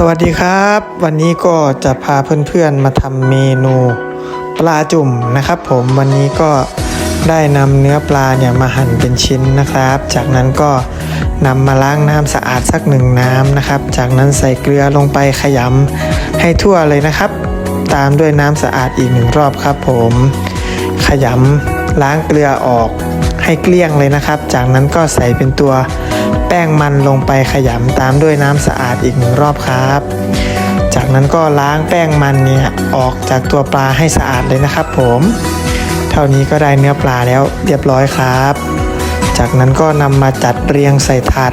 สวัสดีครับ วันนี้ก็จะพาเพื่อนๆมาทำเมนูปลาจุ่มนะครับผมวันนี้ก็ได้นำเนื้อปลาเนี่ยมาหั่นเป็นชิ้นนะครับ จากนั้นก็นำมาล้างน้ำสะอาดสักหนึ่งน้ำนะครับ จากนั้นใส่เกลือลงไปขยำให้ทั่วเลยนะครับ ตามด้วยน้ำสะอาดอีกหนึ่งรอบครับผม ขยำล้างเกลือออกให้เกลี้ยงเลยนะครับ จากนั้นก็ใส่เป็นตัว แป้งมันลงไปขยำตามด้วยน้ำสะอาดอีกหนึ่งรอบครับ จากนั้นก็ล้างแป้งมันเนี่ยออกจากตัวปลาให้สะอาดเลยนะครับ ผม เท่านี้ก็ได้เนื้อปลาแล้วเรียบร้อยครับ จากนั้นก็นำมาจัดเรียงใส่ถาด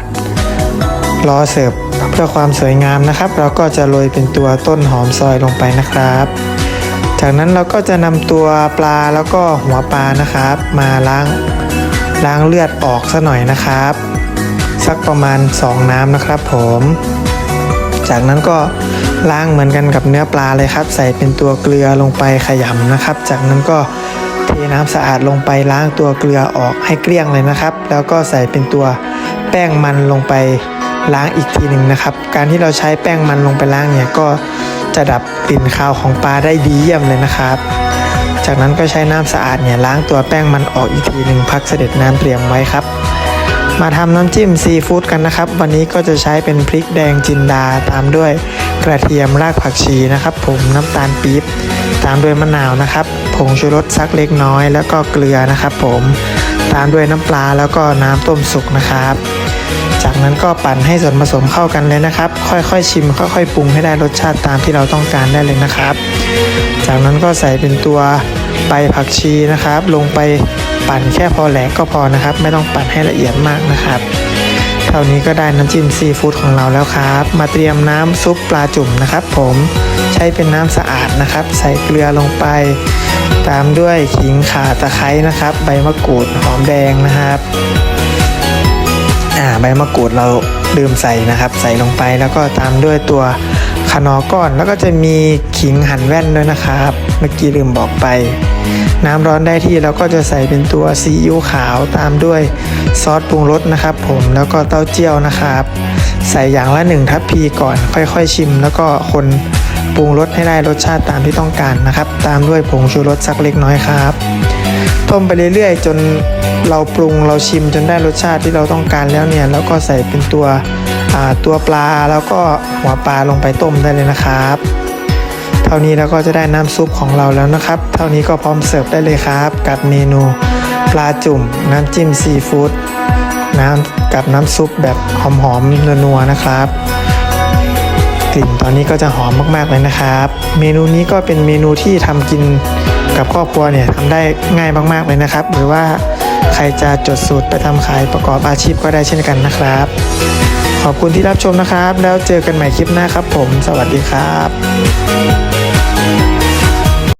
รอเสิร์ฟเพื่อความสวยงามนะครับ เราก็จะโรยเป็นตัวต้นหอมซอยลงไปนะครับ จากนั้นเราก็จะนำตัวปลาแล้วก็หัวปลานะครับ มาล้างล้างเลือดออกซะหน่อยนะครับ สักประมาณ 2 น้ำนะครับผม จากนั้นก็ล้างเหมือนกันกับเนื้อปลาเลยครับ ใส่เป็นตัวเกลือลงไปขยำนะครับ จากนั้นก็เทน้ำสะอาดลงไปล้างตัวเกลือออกให้เกลี้ยงเลยนะครับ แล้วก็ใส่เป็นตัวแป้งมันลงไปล้างอีกทีหนึ่งนะครับ การที่เราใช้แป้งมันลงไปล้างเนี่ยก็จะดับกลิ่นคาวของปลาได้ดีเยี่ยมเลยนะครับ จากนั้นก็ใช้น้ำสะอาดเนี่ยล้างตัวแป้งมันออกอีกทีหนึ่งพักเสด็จน้ำเตรียมไว้ครับ มาทำน้ำจิ้มซีฟู้ดกันนะครับ วันนี้ก็จะใช้เป็นพริกแดงจินดาตามด้วยกระเทียมรากผักชีนะครับ ผมน้ำตาลปี๊บตามด้วยมะนาวนะครับผงชูรสสักเล็กน้อย แล้วก็เกลือนะครับ ผมตามด้วยน้ำปลาแล้วก็น้ำต้มสุกนะครับ จากนั้นก็ปั่นให้ส่วนผสมเข้ากันเลยนะครับ ค่อยๆชิมค่อยๆปรุงให้ได้รสชาติตามที่เราต้องการได้เลยนะครับ จากนั้นก็ใส่เป็นตัวใบผักชีนะครับ ลงไป ปั่นแค่พอแหลกก็พอนะครับ ไม่ต้องปั่นให้ละเอียดมากนะครับ เท่านี้ก็ได้น้ำจิ้มซีฟู้ดของเราแล้วครับ มาเตรียมน้ำซุปปลาจุ่มนะครับ ผมใช้เป็นน้ำสะอาดนะครับ ใส่เกลือลงไป ตามด้วยขิงข่าตะไคร้นะครับ ใบมะกรูดหอมแดงนะครับอ่าใบมะกรูดเราลืมใส่นะครับ ใส่ลงไปแล้วก็ตามด้วยตัว นอก้อน แล้วก็จะมีขิงหั่นแว่นด้วยนะครับ เมื่อกี้ลืมบอกไป น้ำร้อนได้ที่เราก็จะใส่เป็นตัวซีอิ๊วขาวตามด้วยซอสปรุงรสนะครับผมแล้วก็เต้าเจี้ยวนะครับ ใส่อย่างละหนึ่งทัพพีก่อน ค่อยๆชิม แล้วก็คนปรุงรสให้ได้รสชาติตามที่ต้องการนะครับ ตามด้วยผงชูรสสักเล็กน้อยครับ ต้มไปเรื่อยๆ จนเราปรุงเราชิมจนได้รสชาติที่เราต้องการแล้วเนี่ย แล้วก็ใส่เป็นตัว ตัวปลาแล้วก็หัวปลาลงไปต้มได้เลยนะครับ เท่านี้เราก็จะได้น้ำซุปของเราแล้วนะครับ เท่านี้ก็พร้อมเสิร์ฟได้เลยครับ กับเมนูปลาจุ่มน้ำจิ้มซีฟู้ดน้ำกับน้ำซุปแบบหอมๆนัวๆนะครับกลิ่นตอนนี้ก็จะหอมมากๆเลยนะครับ เมนูนี้ก็เป็นเมนูที่ทำกินกับครอบครัวเนี่ยทำได้ง่ายมากๆเลยนะครับ หรือว่าใครจะจดสูตรไปทำขายประกอบอาชีพก็ได้เช่นกันนะครับ ขอบคุณที่รับชมนะครับ แล้วเจอกันใหม่คลิปหน้าครับผม สวัสดีครับ